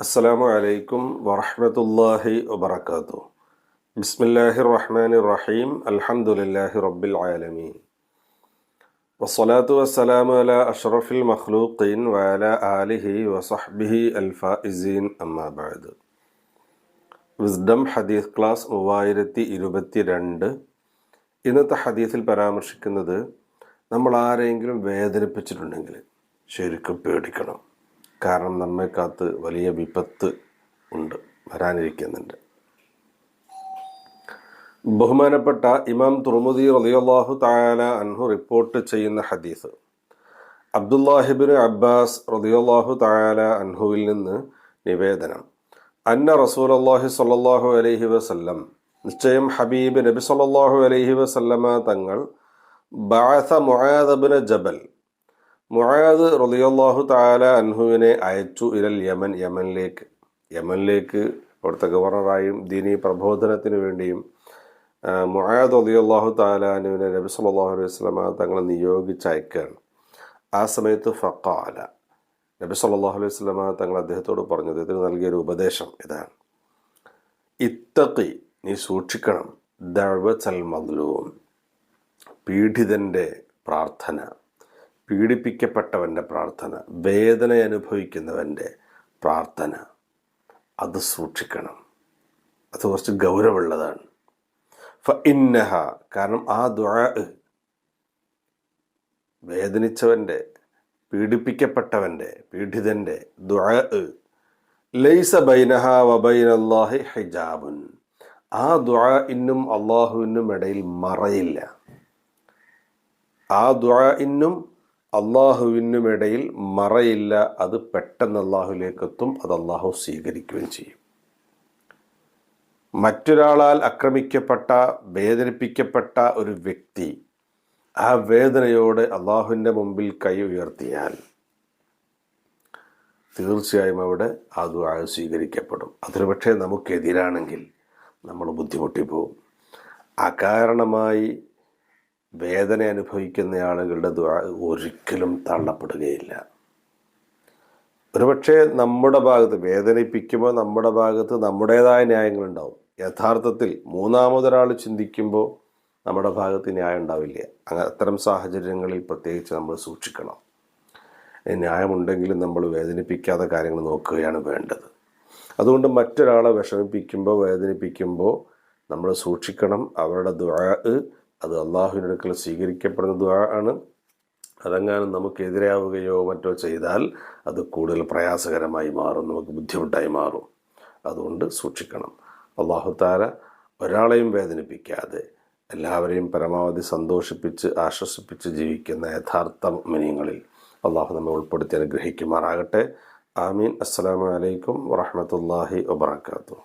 അസ്സലാമു അലൈക്കും വറഹ്മത്തുള്ളാഹി വബറകാതു ബിസ്മില്ലാഹിർ റഹ്മാനിർ റഹീം അൽഹംദുലില്ലാഹി റബ്ബിൽ ആലമീൻ വസ്സലാത്തു വസ്സലാമു അലാ അഷ്റഫിൽ മഖ്ലൂഖീൻ വഅല ആലിഹി വസഹ്ബിഹി അൽഫായിസീൻ അമ്മാ ബഅദ് വിസ്ഡം ഹദീസ് ക്ലാസ് മൂവായിരത്തി ഇരുപത്തി രണ്ട് ഇന്നത്തെ ഹദീസിൽ പരാമർശിക്കുന്നത് നമ്മൾ ആരെങ്കിലും വേദനിപ്പിച്ചിട്ടുണ്ടെങ്കിൽ ശരിക്കും പേടിക്കണം. കാരണം നമ്മെ കാത്ത് വലിയ വിപത്ത് ഉണ്ട്. വരാനിരിക്കുന്നുണ്ട്. ബഹുമാനപ്പെട്ട ഇമാം തുറമുദി റളിയല്ലാഹു തആല അൻഹു റിപ്പോർട്ട് ചെയ്യുന്ന ഹദീസ്. അബ്ദുല്ലാഹിബിൻ അബ്ബാസ് റളിയല്ലാഹു തആല അൻഹുവിൽ നിന്ന് നിവേദനം. അന്ന റസൂൽ അള്ളാഹി സ്വല്ലല്ലാഹു അലൈഹി വസല്ലം നിശ്ചയം ഹബീബ് നബി സല്ലാഹു അലൈഹി വസല്ലമ തങ്ങൾ ബാസ മുഹാദബിന് ജബൽ മുആദ് റളിയല്ലാഹു താല അൻഹുവിനെ അയച്ചു ഇരൽ യമൻ യമനിലേക്ക്. യമനിലേക്ക് അവിടുത്തെ ഗവർണറായും ദീനി പ്രബോധനത്തിന് വേണ്ടിയും മുആദ് റളിയല്ലാഹു തആല അനുവിനെ നബി സല്ലല്ലാഹു അലൈഹി വസല്ലമ തങ്ങളെ നിയോഗിച്ചയക്കുകയാണ്. ആ സമയത്ത് ഫക്കാല നബി സല്ലല്ലാഹു അലൈഹി വസല്ലമ തങ്ങൾ അദ്ദേഹത്തോട് പറഞ്ഞു അദ്ദേഹത്തിന് നൽകിയൊരു ഉപദേശം ഇതാണ്. ഇത്തക്കി നീ സൂക്ഷിക്കണം. ദഅവത്തൽ മദ്ലൂം. പീഡിതന്റെ പ്രാർത്ഥന. പീഡിപ്പിക്കപ്പെട്ടവന്റെ പ്രാർത്ഥന വേദന അനുഭവിക്കുന്നവന്റെ പ്രാർത്ഥന അത് സൂക്ഷിക്കണം. അത് കുറച്ച് ഗൗരവമുള്ളതാണ്. ഫ ഇന്നഹ കാരണം ആ ദുഴ വേദനിച്ചവന്റെ പീഡിപ്പിക്കപ്പെട്ടവന്റെ പീഡിതന്റെ ദുആ ലൈസ ബൈനഹ വബൈനല്ലാഹി ഹിജാബുൻ. ആ ദുഴ ഇന്നും അള്ളാഹുവിനും ഇടയിൽ മറയില്ല. ആ ദുഴ ഇന്നും അള്ളാഹുവിനും ഇടയിൽ മറയില്ല. അത് പെട്ടെന്ന് അള്ളാഹുവിലേക്കെത്തും. അത് അള്ളാഹു സ്വീകരിക്കുകയും ചെയ്യും. മറ്റൊരാളാൽ ആക്രമിക്കപ്പെട്ട വേദനിപ്പിക്കപ്പെട്ട ഒരു വ്യക്തി ആ വേദനയോടെ അള്ളാഹുവിന്റെ മുമ്പിൽ കൈ ഉയർത്തിയാൽ തീർച്ചയായും അവിടെ ആ ദുആ സ്വീകരിക്കപ്പെടും. അതൊരു പക്ഷേ നമുക്കെതിരാണെങ്കിൽ നമ്മൾ ബുദ്ധിമുട്ടിപ്പോവും. അകാരണമായി വേദന അനുഭവിക്കുന്ന ആളുകളുടെ ദ്വാ ഒരിക്കലും തള്ളപ്പെടുകയില്ല. ഒരുപക്ഷെ നമ്മുടെ ഭാഗത്ത് വേദനിപ്പിക്കുമ്പോൾ നമ്മുടെ ഭാഗത്ത് നമ്മുടേതായ ന്യായങ്ങളുണ്ടാവും യഥാർത്ഥത്തിൽ മൂന്നാമതൊരാൾ ചിന്തിക്കുമ്പോൾ നമ്മുടെ ഭാഗത്ത് ന്യായം ഉണ്ടാവില്ല. അങ്ങനെ അത്തരം സാഹചര്യങ്ങളിൽ പ്രത്യേകിച്ച് നമ്മൾ സൂക്ഷിക്കണം. ന്യായമുണ്ടെങ്കിലും നമ്മൾ വേദനിപ്പിക്കാത്ത കാര്യങ്ങൾ നോക്കുകയാണ് വേണ്ടത്. അതുകൊണ്ട് മറ്റൊരാളെ വിഷമിപ്പിക്കുമ്പോൾ വേദനിപ്പിക്കുമ്പോൾ നമ്മൾ സൂക്ഷിക്കണം. അവരുടെ ദ്വാ അത് അള്ളാഹുവിന്റെ അടുക്കൽ സ്വീകരിക്കപ്പെടുന്ന ദുആ ആണ്. അതെങ്ങാനും നമുക്കെതിരാവുകയോ മറ്റോ ചെയ്താൽ അത് കൂടുതൽ പ്രയാസകരമായി മാറും നമുക്ക് ബുദ്ധിമുട്ടായി മാറും. അതുകൊണ്ട് സൂക്ഷിക്കണം. അള്ളാഹു താര ഒരാളെയും വേദനിപ്പിക്കാതെ എല്ലാവരെയും പരമാവധി സന്തോഷിപ്പിച്ച് ആശ്വസിപ്പിച്ച് ജീവിക്കുന്ന യഥാർത്ഥ മിനിയങ്ങളിൽ അള്ളാഹു നമ്മെ ഉൾപ്പെടുത്തി അനുഗ്രഹിക്കുമാറാകട്ടെ. ആമീൻ. അസ്സലാമു അലൈക്കും വറഹമത്തല്ലാഹി വബർക്കാത്തു